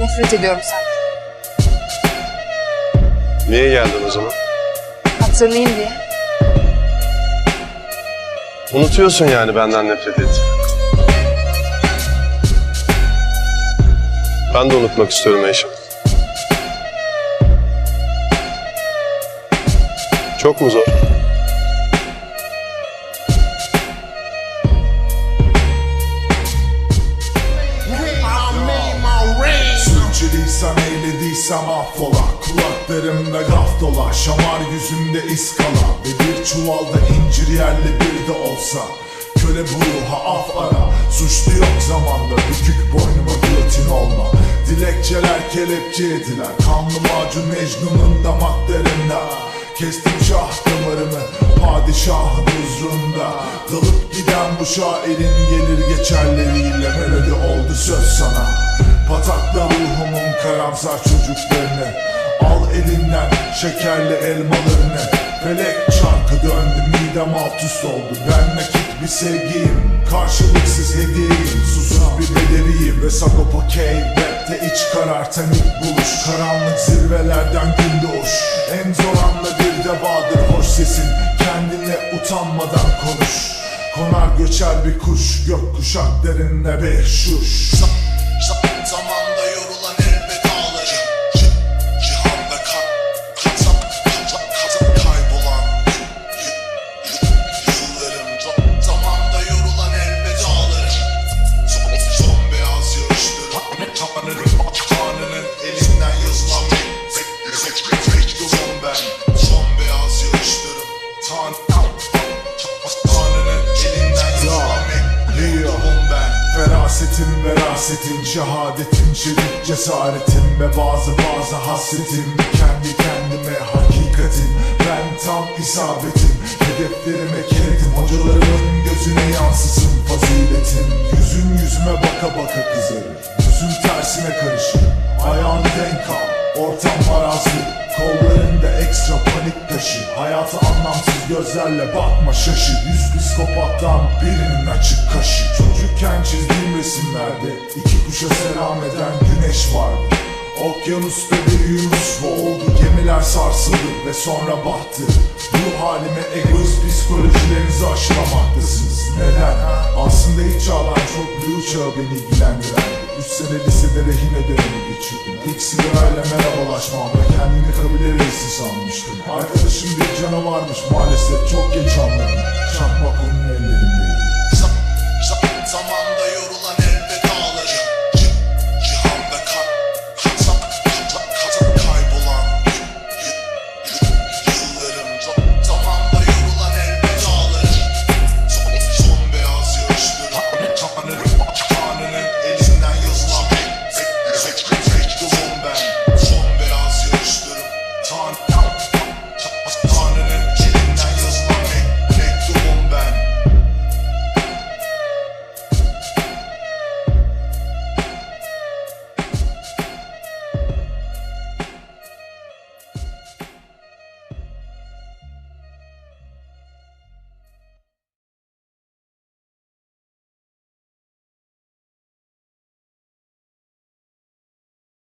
Nefret ediyorum senden. Niye geldin o zaman? Hatırlayayım diye. Unutuyorsun yani benden nefret et. Ben de unutmak istiyorum Eyşan. Çok mu zor? Sürçüliysem eylediysem affola. Kulaklarımda gaf dola. Şamar yüzümde iskala. Ve bir çuvalda incir yerli bir de olsa. Köle bu ruha af ara. Suçlu yok zamanda. Bükük boynuma giyotin olma. Dilekçeler kelepçe ediler Kanlı macun Mecnun'un damaklarında. Kestim şah damarımı Padişahın huzurunda. Dalıp giden bu şairin gelir geçerleriyle Melodi oldu söz sana Patakla ruhumun karamsar çocuklarını Al elinden şekerli elmalarını. Felek çarkı döndü midem alt üst oldu. Ben nakit bir sevgiyim Karşılıksız hediyeyim. Susuz bir bedeviyim Ve Sagopa K-Rap'te iç karartan ilk buluş. Karanlık zirvelerden gün doğuş. En zor anda bir de vardır hoş sesin. Kendine utanmadan konuş. Konar göçer bir kuş Gök kuşaklarında behşuş Zamanda Verasetin, şehadetin, şerif, cesaretin Ve bazı bazı hasretim Kendi kendime hakikatin Ben tam isabetim. Hedeflerime keretim Hocalarımın gözüne yansısın faziletin Yüzün yüzüme baka baka kızarır Yüzün tersine karışır Ayağını denk al Ortam marazlı Kollarında ekstra panik taşı. Hayata anlamsız gözlerle bakma şaşı. Yüz psikopattan birinin açık kaşı. Çocukken çizdiğim resimlerde iki kuşa selam eden güneş vardı Okyanusta bir Yunus boğuldu Gemiler sarsıldı ve sonra battı Bu halime egoist psikolojilerinizi aşılamaktasınız Neden? Aslında ilk çağdan çok blue çağı beni ilgilendirendi Üç sene lisede rehine dönemi geçirdim. İlk sigarayla merhabalaşmamda kendini kabile reisi sanmıştım. Arkadaşım bir canavarmış maalesef çok geç anladım. Çakmak onun